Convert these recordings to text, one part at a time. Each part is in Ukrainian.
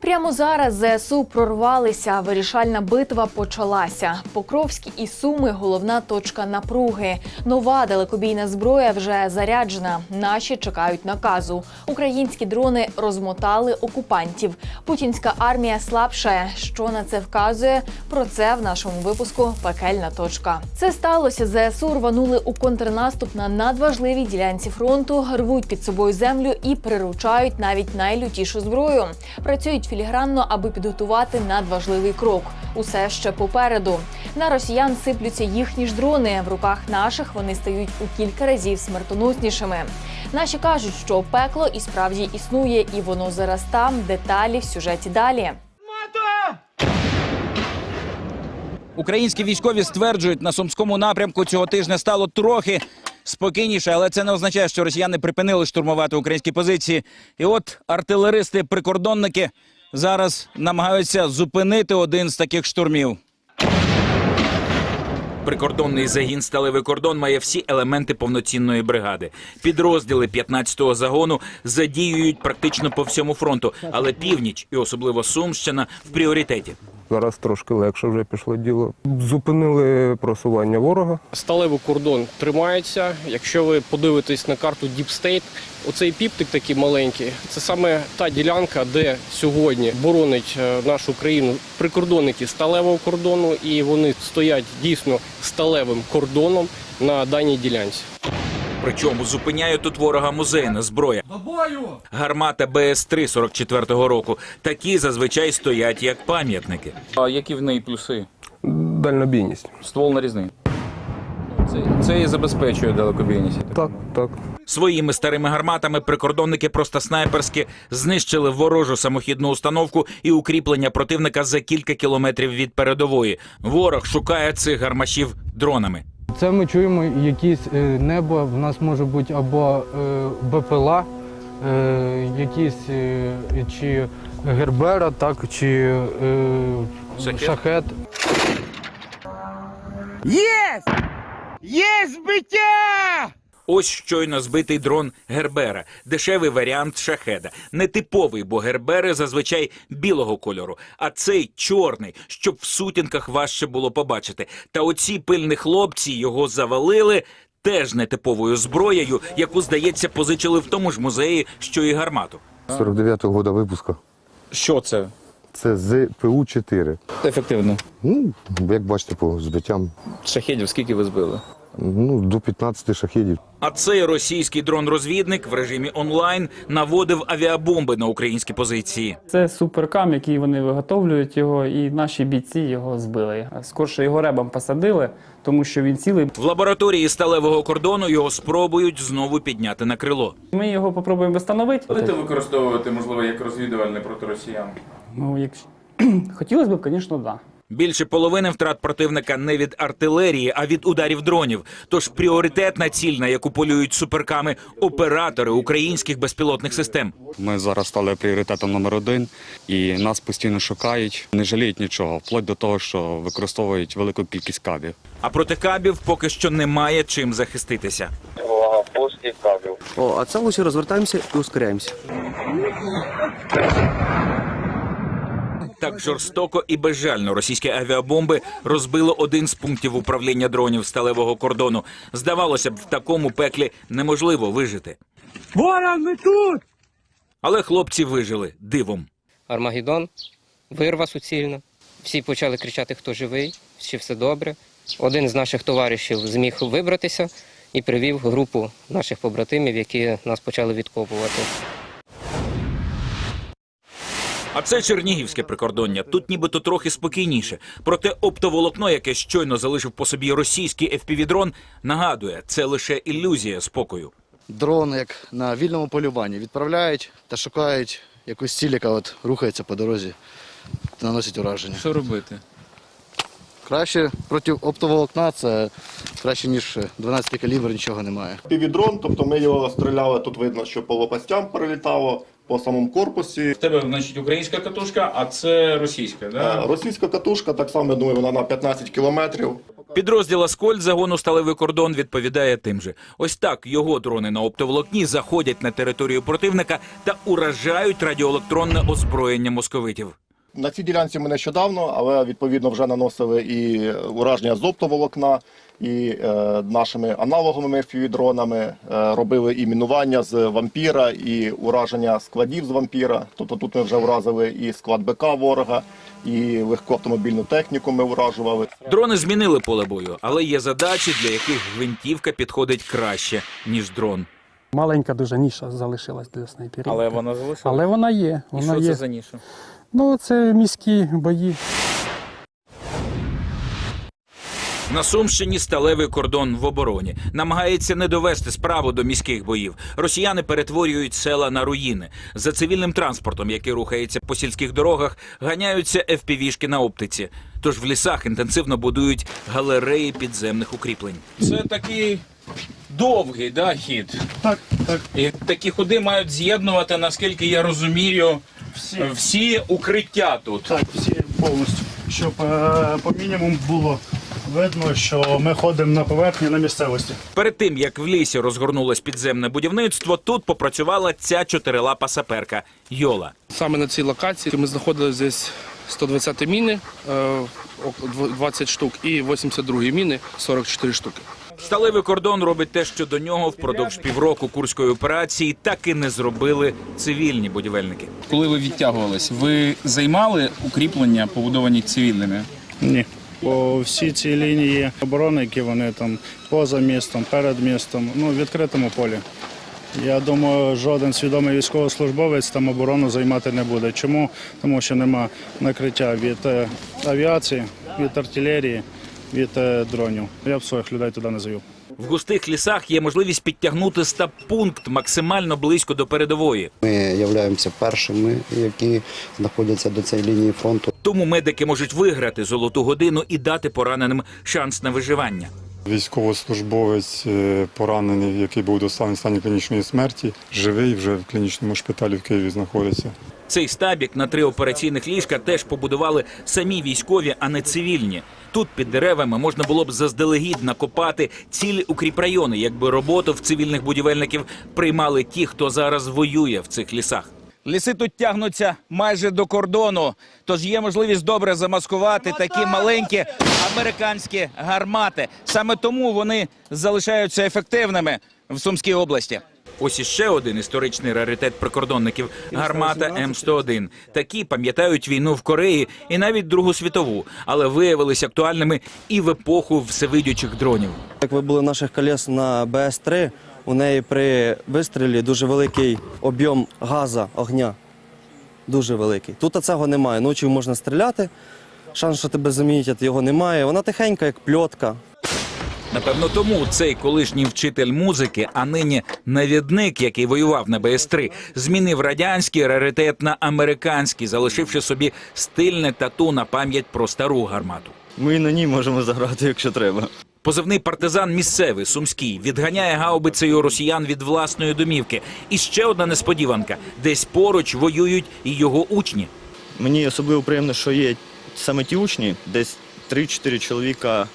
Прямо зараз ЗСУ прорвалися. Вирішальна битва почалася. Покровські і Суми головна точка напруги. Нова далекобійна зброя вже заряджена. Наші чекають наказу. Українські дрони розмотали окупантів. Путінська армія слабшає. Що на це вказує? Про це в нашому випуску Пекельна точка. Це сталося. ЗСУ рванули у контрнаступ на надважливій ділянці фронту, рвуть під собою землю і приручають навіть найлютішу зброю. Працюють філігранно, аби підготувати надважливий крок. Усе ще попереду. На росіян сиплються їхні ж дрони. В руках наших вони стають у кілька разів смертоноснішими. Наші кажуть, що пекло і справді існує, і воно зараз там. Деталі в сюжеті далі. Українські військові стверджують, на сумському напрямку цього тижня стало трохи спокійніше, але це не означає, що росіяни припинили штурмувати українські позиції. І от артилеристи-прикордонники зараз намагаються зупинити один з таких штурмів. Прикордонний загін сталевий кордон має всі елементи повноцінної бригади. Підрозділи 15-го загону задіюють практично по всьому фронту, але північ і особливо Сумщина в пріоритеті. Зараз трошки легше вже пішло діло. Зупинили просування ворога. Сталевий кордон тримається. Якщо ви подивитесь на карту State, оцей піптик такий маленький, це саме та ділянка, де сьогодні боронить е, нашу країну прикордонники сталевого кордону, і вони стоять дійсно сталевим кордоном на даній ділянці. Причому зупиняє тут ворога музейна зброя. Гармата БС-3 44-го року. Такі зазвичай стоять як пам'ятники. А які в неї плюси? Дальнобійність. Ствол нарізний. Це, це і забезпечує далекобійність. Так, так. Своїми старими гарматами прикордонники просто снайперськи знищили ворожу самохідну установку і укріплення противника за кілька кілометрів від передової. Ворог шукає цих гармашів дронами. Це ми чуємо якісь е, небо. В нас може бути або е, БПЛА, е, якісь чи Гербера, так, чи шахет. Шахет? шахет. Ось щойно збитий дрон Гербера, дешевий варіант шахеда. Нетиповий, бо гербери зазвичай білого кольору, а цей чорний, щоб в сутінках важче було побачити. Та оці пильні хлопці його завалили. Теж нетиповою зброєю, яку, здається, позичили в тому ж музеї, що і гармату. 49-го года випуска. Що це? Це ЗПУ-4. Ефективно. Ну, як бачите, по збиттям, Шахедів скільки ви збили? Ну, до 15 шахідів. А цей російський дрон-розвідник в режимі онлайн наводив авіабомби на українські позиції. Це суперкам, який вони виготовлюють його, і наші бійці його збили. Скорше його ребом посадили, тому що він цілий. В лабораторії сталевого кордону його спробують знову підняти на крило. Ми його попробуємо встановити. Будете використовувати, можливо, як розвідувальне проти росіян? Ну, якщо хотілося б, звісно, да. Більше половини втрат противника не від артилерії, а від ударів дронів. Тож пріоритетна ціль, на яку полюють суперками оператори українських безпілотних систем. Ми зараз стали пріоритетом номер один, і нас постійно шукають, не жаліють нічого, вплоть до того, що використовують велику кількість кабів. А проти кабів поки що немає чим захиститися. О, а це лучше розвертаємося і ускоряємося. Так жорстоко і безжально російські авіабомби розбили один з пунктів управління дронів сталевого кордону. Здавалося б, в такому пеклі неможливо вижити. Ворон, ми тут! Але хлопці вижили дивом. Армагеддон, вирва суцільна. Всі почали кричати, хто живий, чи все добре. Один з наших товаришів зміг вибратися і привів групу наших побратимів, які нас почали відкопувати. А це Чернігівське прикордоння. Тут нібито трохи спокійніше. Проте оптоволокно, яке щойно залишив по собі російський FPV-дрон, нагадує, це лише ілюзія спокою. Дрон, як на вільному полюванні, відправляють та шукають якусь ціль, яка от рухається по дорозі, наносить ураження. Що робити? Краще проти оптового окна це краще, ніж 12 калібр, нічого немає. Півідрон, тобто ми його стріляли, тут видно, що по лопастям прилітало, по самому корпусі. В тебе, значить, українська катушка, а це російська, Е, Російська катушка, так само, я думаю, вона на 15 кілометрів. Підрозділ Аскольд загону сталевий кордон відповідає тим же. Ось так його дрони на оптоволокні заходять на територію противника та уражають радіоелектронне озброєння московитів. На цій ділянці ми нещодавно, але відповідно вже наносили і ураження з оптоволокна, і е, нашими аналоговими FPV-дронами, е, робили і мінування з вампіра, і ураження складів з вампіра. Тобто тут ми вже вразили і склад БК ворога, і легку автомобільну техніку ми уражували. Дрони змінили поле бою, але є задачі, для яких гвинтівка підходить краще ніж дрон. Маленька дуже ніша залишилась для снайперів. Але вона залишилася. Але вона є. І Вона що є. це за ніша? Ну, це міські бої. На Сумщині сталевий кордон в обороні намагається не довести справу до міських боїв. Росіяни перетворюють села на руїни. За цивільним транспортом, який рухається по сільських дорогах, ганяються ФПВ-шки на оптиці. Тож в лісах інтенсивно будують галереї підземних укріплень. Це такий довгий да, хід. Так, так. І такі ходи мають з'єднувати, наскільки я розумію, всі, укриття тут. Так, всі повністю. Щоб е, по мінімуму було видно, що ми ходимо на поверхні на місцевості. Перед тим як в лісі розгорнулось підземне будівництво, тут попрацювала ця чотирилапа саперка Йола. Саме на цій локації ми знаходилися десь 120 міни, е, 20 штук, і 82 міни, 44 штуки. Сталевий кордон робить те, що до нього впродовж півроку курської операції так і не зробили цивільні будівельники. Коли ви відтягувались, ви займали укріплення, побудовані цивільними? Ні. По всій цій лінії оборони, які вони там поза містом, перед містом, ну, в відкритому полі. Я думаю, жоден свідомий військовослужбовець там оборону займати не буде. Чому? Тому що нема накриття від е, авіації, від артилерії, від е, дронів. Я б своїх людей туди не завів. В густих лісах є можливість підтягнути стаб-пункт максимально близько до передової. Ми являємося першими, які знаходяться до цієї лінії фронту. Тому медики можуть виграти золоту годину і дати пораненим шанс на виживання. Військовослужбовець е, поранений, який був доставлений в стані клінічної смерті, живий вже в клінічному шпиталі в Києві знаходиться. Цей стабік на три операційних ліжка теж побудували самі військові, а не цивільні. Тут під деревами можна було б заздалегідь накопати цілі укріпрайони, якби роботу в цивільних будівельників приймали ті, хто зараз воює в цих лісах. Ліси тут тягнуться майже до кордону, тож є можливість добре замаскувати такі маленькі американські гармати. Саме тому вони залишаються ефективними в Сумській області. Ось іще один історичний раритет прикордонників гармата М101. Такі пам'ятають війну в Кореї і навіть Другу світову, але виявились актуальними і в епоху всевидючих дронів. Як ви були наших колес на БС-3, у неї при вистрілі дуже великий об'єм газу, огня. Дуже великий. Тут цього немає. Ночі можна стріляти. Шанс, що тебе замітять, його немає. Вона тихенька, як пльотка. Напевно, тому цей колишній вчитель музики, а нині навідник, який воював на БС-3, змінив радянський раритет на американський, залишивши собі стильне тату на пам'ять про стару гармату. Ми на ній можемо заграти, якщо треба. Позивний партизан місцевий сумський відганяє гаубицею росіян від власної домівки. І ще одна несподіванка: десь поруч воюють і його учні. Мені особливо приємно, що є саме ті учні, десь 3-4 чоловіка,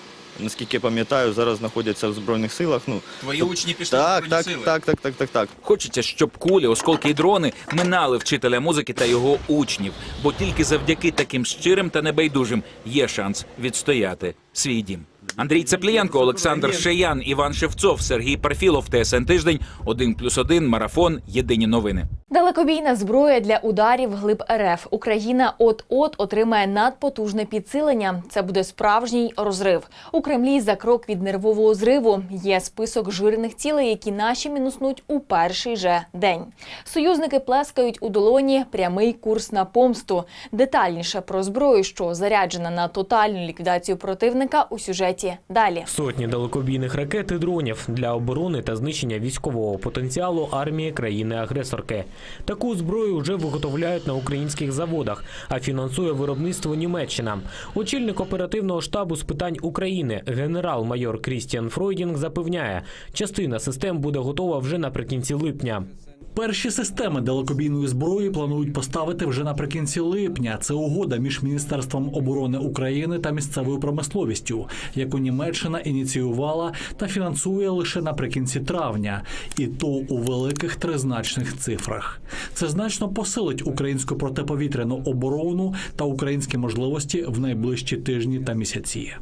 наскільки я пам'ятаю, зараз знаходяться в Збройних силах. Ну, Твої учні пішли так, так, так, так, так, так, так. Хочеться, щоб кулі, осколки і дрони минали вчителя музики та його учнів, бо тільки завдяки таким щирим та небайдужим є шанс відстояти свій дім. Андрій Цеплієнко, Олександр Шеян, Іван Шевцов, Сергій Парфілов, ТСН Тиждень, 1+,1, Марафон, Єдині новини. Далекобійна зброя для ударів глиб РФ. Україна от-от отримає надпотужне підсилення. Це буде справжній розрив. У Кремлі за крок від нервового зриву є список жирних цілей, які наші мінуснуть у перший же день. Союзники плескають у долоні прямий курс на помсту. Детальніше про зброю, що заряджена на тотальну ліквідацію противника у сюжеті далі. Сотні далекобійних ракет і дронів для оборони та знищення військового потенціалу армії країни-агресорки. Таку зброю вже виготовляють на українських заводах, а фінансує виробництво Німеччина. Очільник оперативного штабу з питань України генерал-майор Крістіан Фройдінг запевняє, частина систем буде готова вже наприкінці липня. Перші системи далекобійної зброї планують поставити вже наприкінці липня. Це угода між Міністерством оборони України та місцевою промисловістю, яку Німеччина ініціювала та фінансує лише наприкінці травня, і то у великих тризначних цифрах. Це значно посилить українську протиповітряну оборону та українські можливості в найближчі тижні та місяці.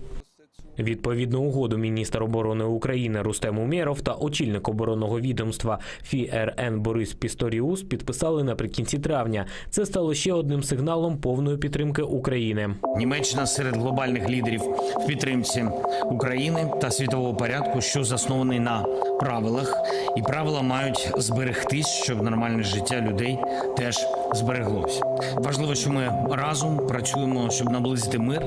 Відповідну угоду міністр оборони України Рустем Умєров та очільник оборонного відомства ФІРН Борис Пісторіус підписали наприкінці травня. Це стало ще одним сигналом повної підтримки України. Німеччина серед глобальних лідерів в підтримці України та світового порядку, що заснований на правилах, і правила мають зберегтись, щоб нормальне життя людей теж збереглось. Важливо, що ми разом працюємо, щоб наблизити мир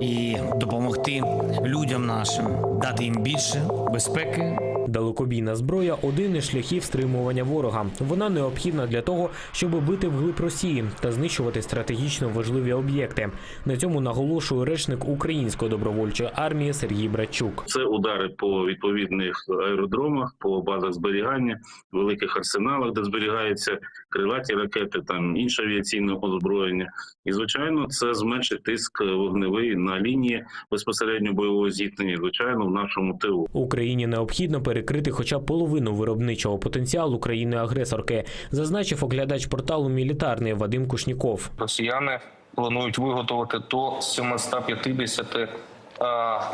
і допомогти людям нашим, дати їм більше безпеки, Далекобійна зброя один із шляхів стримування ворога. Вона необхідна для того, щоб бити вглиб Росії та знищувати стратегічно важливі об'єкти. На цьому наголошує речник української добровольчої армії Сергій Брачук. Це удари по відповідних аеродромах, по базах зберігання, великих арсеналах, де зберігаються крилаті ракети, там інше авіаційне озброєння. І звичайно, це зменшить тиск вогневий на лінії безпосередньо бойового зіткнення. Звичайно, в нашому тилу. Україні необхідно перекрити хоча б половину виробничого потенціалу країни-агресорки, зазначив оглядач порталу Мілітарний Вадим Кушніков. Росіяни планують виготовити до 750 е,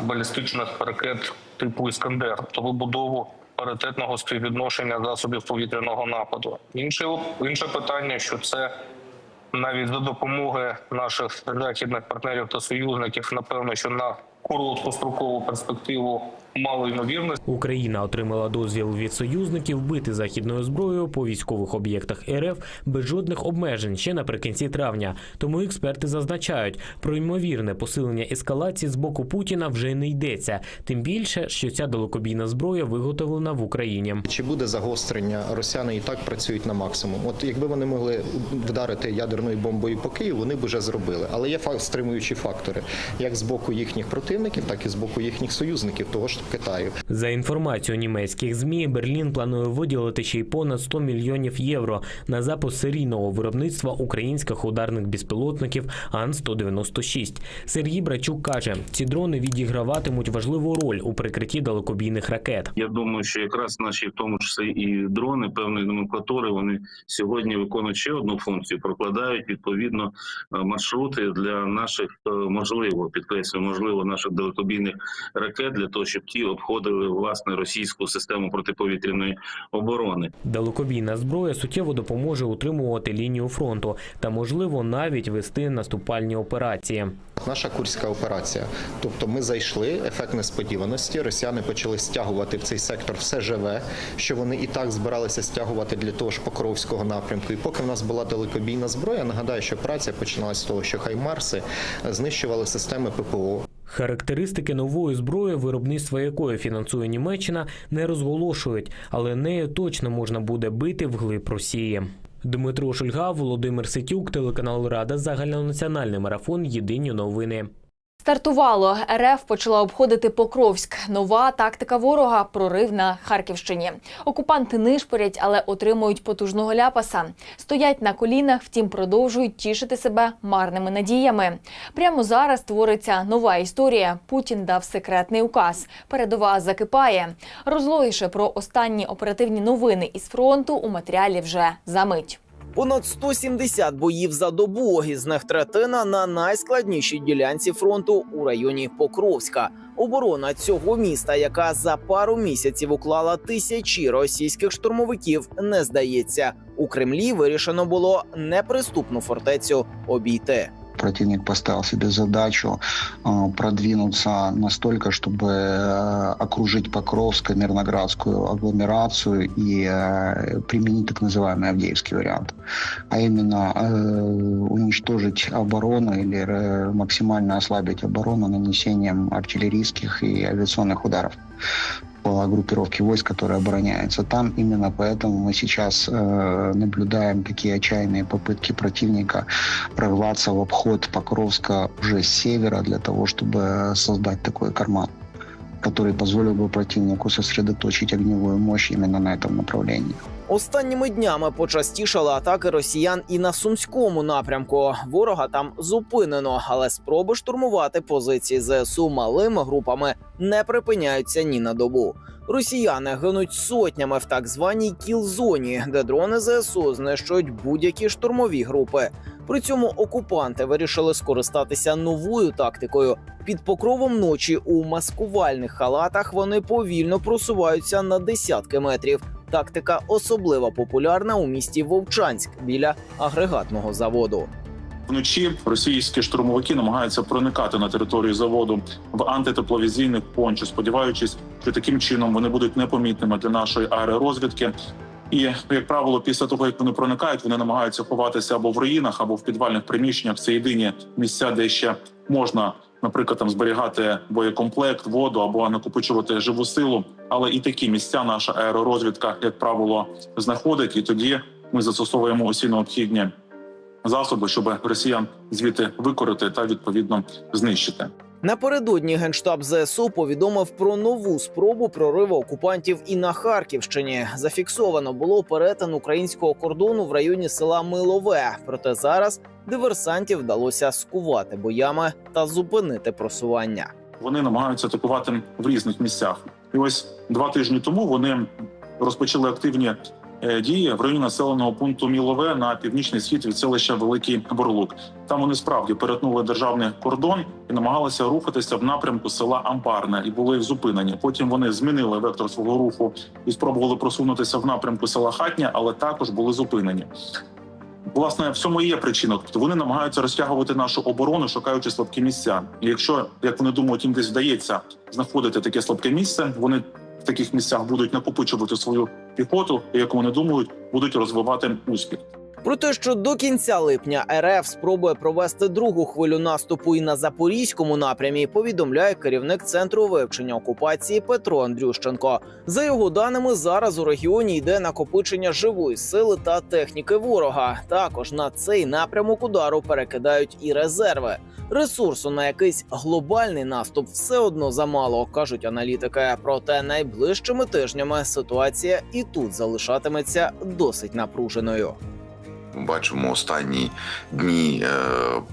балістичних ракет типу Іскандер, тобто вибудову паритетного співвідношення засобів повітряного нападу. Інше інше питання, що це навіть за допомоги наших західних партнерів та союзників, напевно, що на короткострокову перспективу мало ймовірно. Україна отримала дозвіл від союзників бити західною зброєю по військових об'єктах РФ без жодних обмежень ще наприкінці травня. Тому експерти зазначають, про ймовірне посилення ескалації з боку Путіна вже не йдеться. Тим більше, що ця далекобійна зброя виготовлена в Україні. Чи буде загострення? Росіяни і так працюють на максимум. От якби вони могли вдарити ядерною бомбою по Києву, вони б вже зробили. Але є факт стримуючі фактори, як з боку їхніх противників, так і з боку їхніх союзників, того ж Китаю. За інформацією німецьких змі, Берлін планує виділити ще й понад 100 мільйонів євро на запуск серійного виробництва українських ударних безпілотників Ан-196. Сергій Брачук каже, ці дрони відіграватимуть важливу роль у прикритті далекобійних ракет. Я думаю, що якраз наші, в тому числі і дрони певної номенклатури, вони сьогодні виконують ще одну функцію, прокладають відповідно е, маршрути для наших е, можливо підкреслюю, можливо, наших далекобійних ракет для того, щоб ті обходили власне російську систему протиповітряної оборони. Далекобійна зброя суттєво допоможе утримувати лінію фронту та, можливо, навіть вести наступальні операції. Наша курська операція. Тобто ми зайшли, ефект несподіваності. Росіяни почали стягувати в цей сектор все живе, що вони і так збиралися стягувати для того ж Покровського напрямку. І поки в нас була далекобійна зброя, нагадаю, що операція починалася з того, що хаймарси знищували системи ППО. Характеристики нової зброї, виробництво якої фінансує Німеччина, не розголошують, але нею точно можна буде бити вглиб Росії. Дмитро Шульга, Володимир Ситюк, телеканал Рада, загальнонаціональний марафон. Єдині новини. Стартувало. РФ почала обходити Покровськ. Нова тактика ворога прорив на Харківщині. Окупанти нишпорять, але отримують потужного ляпаса. Стоять на колінах, втім продовжують тішити себе марними надіями. Прямо зараз твориться нова історія. Путін дав секретний указ. Передова закипає. Розлогіше про останні оперативні новини із фронту у матеріалі вже за мить. Понад 170 боїв за добу, із них третина на найскладнішій ділянці фронту у районі Покровська. Оборона цього міста, яка за пару місяців уклала тисячі російських штурмовиків, не здається. У Кремлі вирішено було неприступну фортецю обійти. Противник поставил себе задачу э, продвинуться настолько, чтобы э, окружить Покровск, Мирноградскую агломерацию и э, применить так называемый Авдеевский вариант. А именно уничтожить оборону или максимально ослабить оборону нанесением артиллерийских и авиационных ударов по группировке войск, которая обороняется там. Именно поэтому мы сейчас э, наблюдаем такие отчаянные попытки противника прорваться в обход Покровска уже с севера для того, чтобы создать такой карман который позволил бы противнику сосредоточить огневую мощь именно на этом направлении. Останніми днями почастішали атаки росіян і на сумському напрямку. Ворога там зупинено, але спроби штурмувати позиції ЗСУ малими групами не припиняються ні на добу. Росіяни гинуть сотнями в так званій кіл-зоні, де дрони ЗСУ знищують будь-які штурмові групи. При цьому окупанти вирішили скористатися новою тактикою. Під покровом ночі у маскувальних халатах вони повільно просуваються на десятки метрів. Тактика особливо популярна у місті Вовчанськ біля агрегатного заводу. Вночі російські штурмовики намагаються проникати на територію заводу в антитепловізійних пончо, сподіваючись, що таким чином вони будуть непомітними для нашої аеророзвідки. І як правило, після того як вони проникають, вони намагаються ховатися або в руїнах, або в підвальних приміщеннях. Це єдині місця, де ще можна, наприклад, там зберігати боєкомплект, воду або накопичувати живу силу. Але і такі місця наша аеророзвідка, як правило, знаходить, і тоді ми застосовуємо усі необхідні засоби, щоб росіян звідти викорити та відповідно знищити. Напередодні генштаб ЗСУ повідомив про нову спробу прориву окупантів і на Харківщині. Зафіксовано було перетин українського кордону в районі села Милове. Проте зараз диверсантів вдалося скувати боями та зупинити просування. Вони намагаються атакувати в різних місцях. І ось два тижні тому вони розпочали активні дії в районі населеного пункту Мілове на північний схід від селища Великий Борлук. Там вони справді перетнули державний кордон і намагалися рухатися в напрямку села Амбарне і були зупинені. Потім вони змінили вектор свого руху і спробували просунутися в напрямку села Хатня, але також були зупинені. Власне, в цьому є причина. Тобто вони намагаються розтягувати нашу оборону, шукаючи слабкі місця. І якщо як вони думають, їм десь вдається знаходити таке слабке місце, вони таких місцях будуть накопичувати свою піхоту, і як вони думають, будуть розвивати успіх. Про те, що до кінця липня РФ спробує провести другу хвилю наступу і на запорізькому напрямі, повідомляє керівник центру вивчення окупації Петро Андрющенко. За його даними, зараз у регіоні йде накопичення живої сили та техніки ворога. Також на цей напрямок удару перекидають і резерви. Ресурсу на якийсь глобальний наступ все одно замало, кажуть аналітики. Проте найближчими тижнями ситуація і тут залишатиметься досить напруженою. Бачимо останні дні е,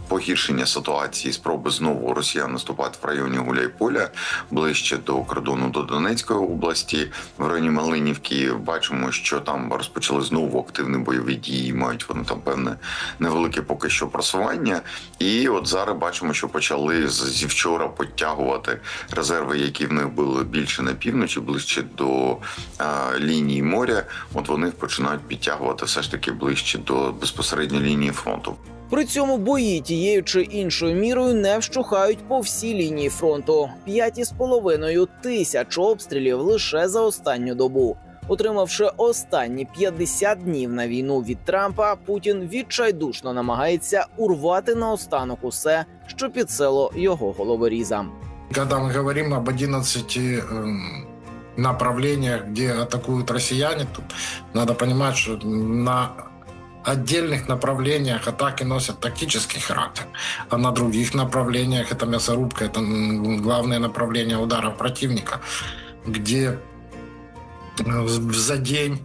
погіршення ситуації, спроби знову росіян наступати в районі Гуляйполя ближче до кордону до Донецької області. В районі Малинівки бачимо, що там розпочали знову активні бойові дії. Мають вони там певне невелике поки що просування. І от зараз бачимо, що почали зі вчора підтягувати резерви, які в них були більше на півночі, ближче до е, лінії моря. От вони починають підтягувати все ж таки ближче до безпосередньо лінії фронту. При цьому бої тією чи іншою мірою не вщухають по всій лінії фронту. П'ять із половиною тисяч обстрілів лише за останню добу. Отримавши останні 50 днів на війну від Трампа, Путін відчайдушно намагається урвати наостанок усе, що під село його головорізам. Когда мы говорим об 11 эм, направлениях, где атакуют россияне, тут надо понимать, что на отдельных направлениях атаки носят тактический характер, а на других направлениях это мясорубка, это главное направление удара противника, где э, за день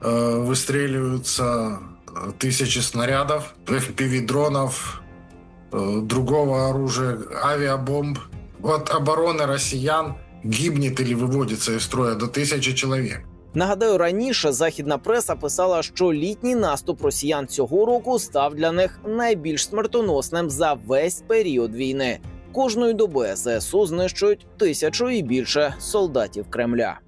э, выстреливаются э, тысячи снарядов, FPV-дронов, другого оружия, авиабомб. От обороны россиян гибнет или выводится из строя до тысячи человек. Нагадаю, раніше західна преса писала, що літній наступ росіян цього року став для них найбільш смертоносним за весь період війни. Кожної доби ЗСУ знищують тисячу і більше солдатів Кремля.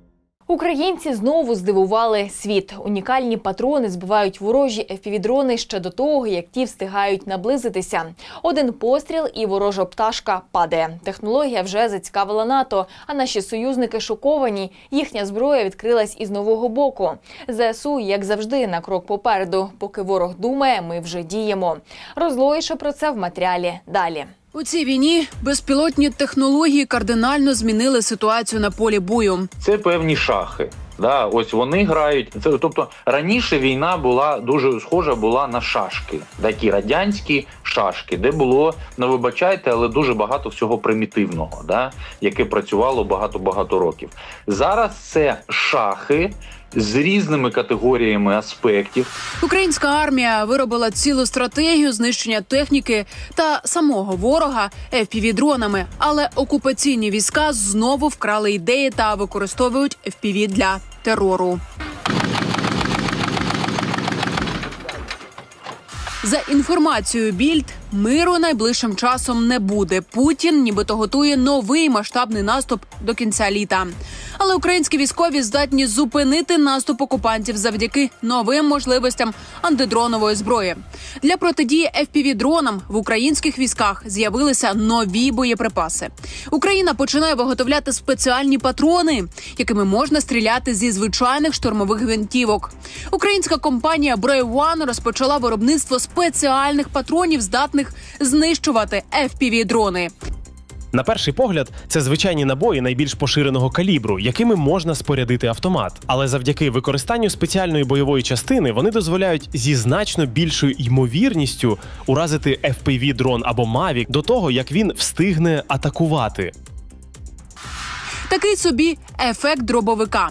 Українці знову здивували світ. Унікальні патрони збивають ворожі FPV-дрони ще до того, як ті встигають наблизитися. Один постріл і ворожа пташка падає. Технологія вже зацікавила НАТО, а наші союзники шоковані. Їхня зброя відкрилась із нового боку. ЗСУ, як завжди, на крок попереду. Поки ворог думає, ми вже діємо. Розлоїше про це в матеріалі далі. У цій війні безпілотні технології кардинально змінили ситуацію на полі бою. це певні шахи. Да, ось вони грають. Це тобто раніше війна була дуже схожа була на шашки, такі радянські шашки, де було ну вибачайте, але дуже багато всього примітивного, да, яке працювало багато багато років. Зараз це шахи, з різними категоріями аспектів. Українська армія виробила цілу стратегію знищення техніки та самого ворога FPV-дронами, але окупаційні війська знову вкрали ідеї та використовують FPV для терору. За інформацією Більд, миру найближчим часом не буде. Путін нібито готує новий масштабний наступ до кінця літа. Але українські військові здатні зупинити наступ окупантів завдяки новим можливостям антидронової зброї. Для протидії FPV-дронам в українських військах з'явилися нові боєприпаси. Україна починає виготовляти спеціальні патрони, якими можна стріляти зі звичайних штурмових гвинтівок. Українська компанія Brave One розпочала виробництво спеціальних патронів, здатних знищувати FPV-дрони. На перший погляд, це звичайні набої найбільш поширеного калібру, якими можна спорядити автомат. Але завдяки використанню спеціальної бойової частини вони дозволяють зі значно більшою ймовірністю уразити FPV дрон або Mavic до того, як він встигне атакувати. Такий собі ефект дробовика.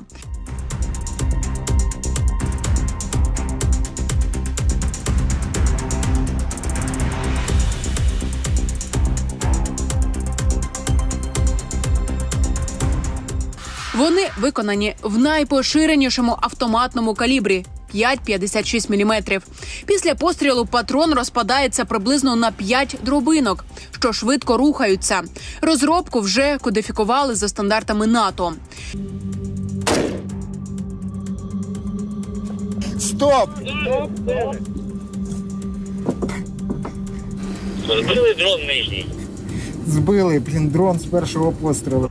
Вони виконані в найпоширенішому автоматному калібрі 5,56 мм. Після пострілу патрон розпадається приблизно на 5 дробинок, що швидко рухаються. Розробку вже кодифікували за стандартами НАТО. Стоп! Збили дрон нижній. Збили, блін, дрон з першого пострілу.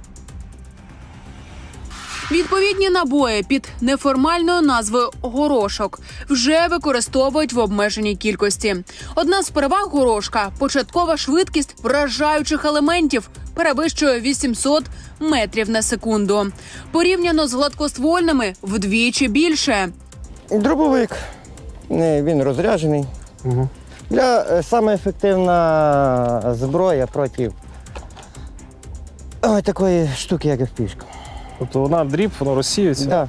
Відповідні набої під неформальною назвою горошок вже використовують в обмеженій кількості. Одна з переваг горошка початкова швидкість вражаючих елементів перевищує 800 метрів на секунду. Порівняно з гладкоствольними вдвічі більше. Дробовик. Він розряджений. Для е, саме ефективна зброя проти ой, такої штуки, як впішка. Тобто вона дріб, воно розсіюється. Да.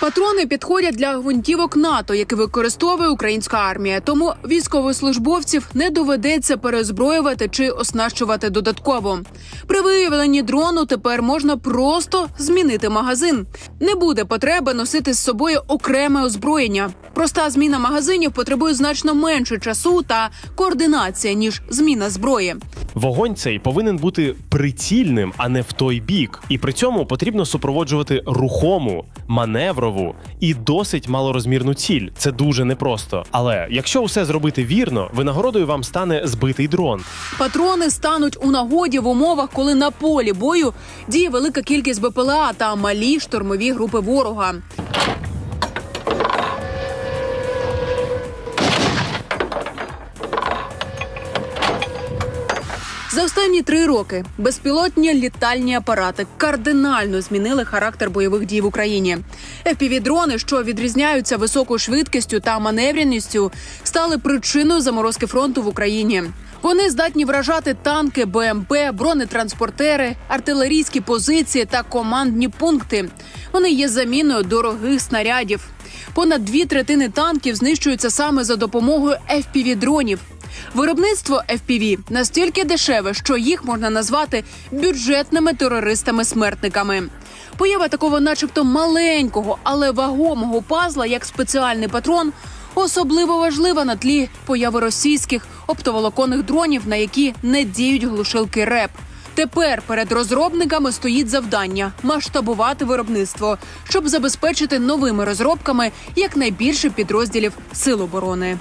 Патрони підходять для гвинтівок НАТО, які використовує українська армія. Тому військовослужбовців не доведеться перезброювати чи оснащувати додатково. При виявленні дрону тепер можна просто змінити магазин. Не буде потреби носити з собою окреме озброєння. Проста зміна магазинів потребує значно менше часу та координації ніж зміна зброї. Вогонь цей повинен бути прицільним, а не в той бік. І при цьому потрібно супроводжувати рухому, маневрову і досить малорозмірну ціль. Це дуже непросто. Але якщо усе зробити вірно, винагородою вам стане збитий дрон. Патрони стануть у нагоді в умовах, коли на полі бою діє велика кількість БПЛА та малі штурмові групи ворога. За останні три роки безпілотні літальні апарати кардинально змінили характер бойових дій в Україні. FPV-дрони, що відрізняються високою швидкістю та маневреністю, стали причиною заморозки фронту в Україні. Вони здатні вражати танки, БМП, бронетранспортери, артилерійські позиції та командні пункти. Вони є заміною дорогих снарядів. Понад дві третини танків знищуються саме за допомогою FPV-дронів. Виробництво FPV настільки дешеве, що їх можна назвати бюджетними терористами-смертниками. Поява такого, начебто, маленького, але вагомого пазла, як спеціальний патрон, особливо важлива на тлі появи російських оптоволоконних дронів, на які не діють глушилки РЕП. Тепер перед розробниками стоїть завдання масштабувати виробництво, щоб забезпечити новими розробками якнайбільше підрозділів сил оборони.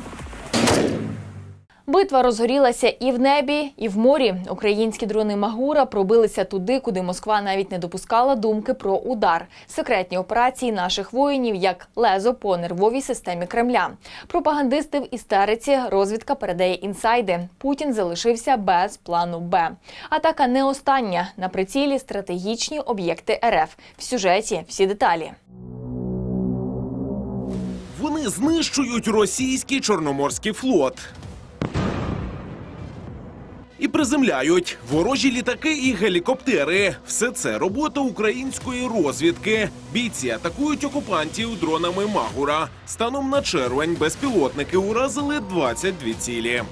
Битва розгорілася і в небі, і в морі. Українські дрони Магура пробилися туди, куди Москва навіть не допускала думки про удар. Секретні операції наших воїнів як лезо по нервовій системі Кремля. Пропагандисти в істериці розвідка передає інсайди. Путін залишився без плану Б. Атака не остання на прицілі стратегічні об'єкти РФ. В сюжеті всі деталі. Вони знищують російський чорноморський флот. І приземляють ворожі літаки і гелікоптери. Все це робота української розвідки. Бійці атакують окупантів дронами Магура. Станом на червень безпілотники уразили 22 цілі.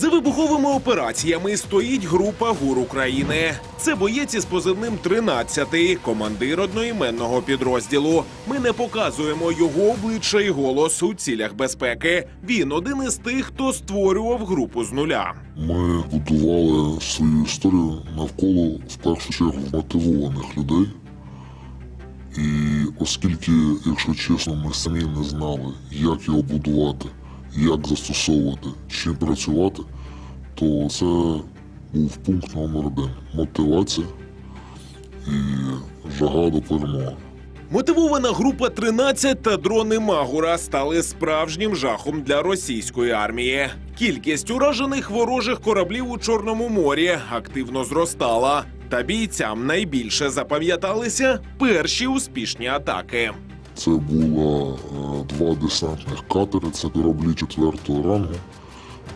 За вибуховими операціями стоїть група ГУР України. Це боєць із позивним «13», командир одноіменного підрозділу. Ми не показуємо його обличчя і голос у цілях безпеки. Він один із тих, хто створював групу з нуля. Ми будували свою історію навколо в першу чергу мотивованих людей. І оскільки, якщо чесно, ми самі не знали, як його будувати, як застосовувати, чим працювати, то це був пункт номер один мотивація і жага до перемоги. Мотивована група 13 та дрони Магура стали справжнім жахом для російської армії. Кількість уражених ворожих кораблів у Чорному морі активно зростала. Та бійцям найбільше запам'яталися перші успішні атаки. Це було е, два десантних катери, це кораблі четвертого рангу.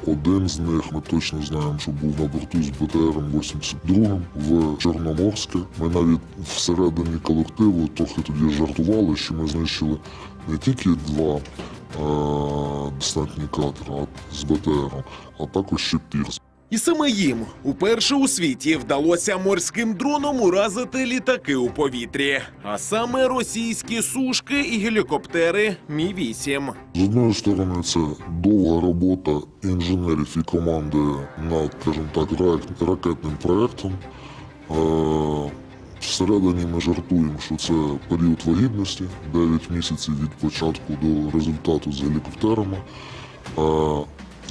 Один з них ми точно знаємо, що був на борту з БТРом 82 в Чорноморське. Ми навіть всередині колективу трохи тоді жартували, що ми знищили не тільки два е, десантні катери з БТРом, а також ще пірс. І саме їм уперше у світі вдалося морським дроном уразити літаки у повітрі, а саме російські сушки і гелікоптери Мі 8 З одної сторони, це довга робота інженерів і команди над, скажімо так, рак- ракетним проєктом. Е, Всередині ми жартуємо, що це період вагітності, 9 місяців від початку до результату з гелікоптерами.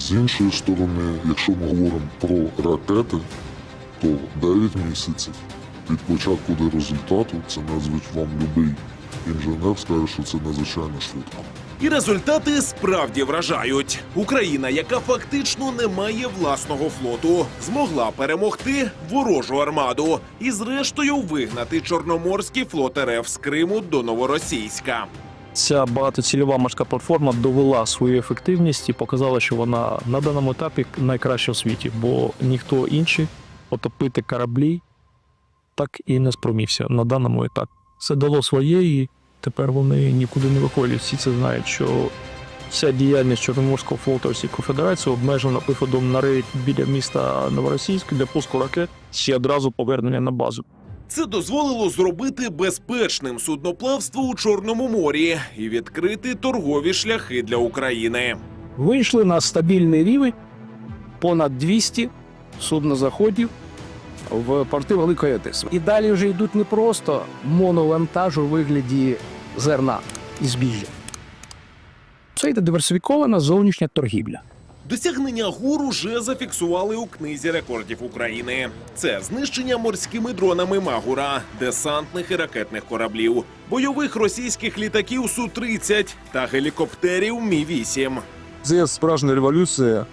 З іншої сторони, якщо ми говоримо про ракети, то 9 місяців від початку до результату це надзвичайно вам любий інженер скаже, що це надзвичайно швидко. І результати справді вражають. Україна, яка фактично не має власного флоту, змогла перемогти ворожу армаду і, зрештою, вигнати Чорноморський флот РФ з Криму до Новоросійська. Ця багатоцільова морська платформа довела свою ефективність і показала, що вона на даному етапі найкраща в світі, бо ніхто інший потопити кораблі так і не спромігся на даному етапі. Це дало своє, і тепер вони нікуди не виходять. Всі це знають, що вся діяльність Чорноморського флоту Російської Федерації обмежена виходом на рейд біля міста Новоросійськ для пуску ракет ще одразу повернення на базу. Це дозволило зробити безпечним судноплавство у Чорному морі і відкрити торгові шляхи для України. Вийшли на стабільний рівень понад 200 суднозаходів в порти Великої Одеси. І далі вже йдуть не просто моновантаж у вигляді зерна і збіжжя. Це йде диверсифікована зовнішня торгівля. Досягнення гур уже зафіксували у книзі рекордів України. Це знищення морськими дронами Магура, десантних і ракетних кораблів, бойових російських літаків Су-30 та гелікоптерів Мі 8 Це справжня революція,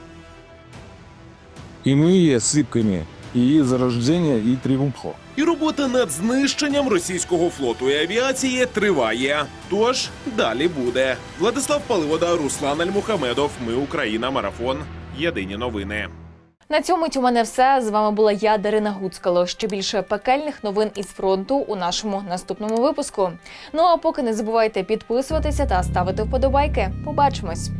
і ми є сипками її зарождення і тріумфу. І робота над знищенням російського флоту і авіації триває. Тож далі буде. Владислав Паливода, Руслан Альмухамедов. Ми Україна. Марафон. Єдині новини. На цьому у мене все. З вами була я, Дарина Гуцкало. Ще більше пекельних новин із фронту у нашому наступному випуску. Ну а поки не забувайте підписуватися та ставити вподобайки. Побачимось.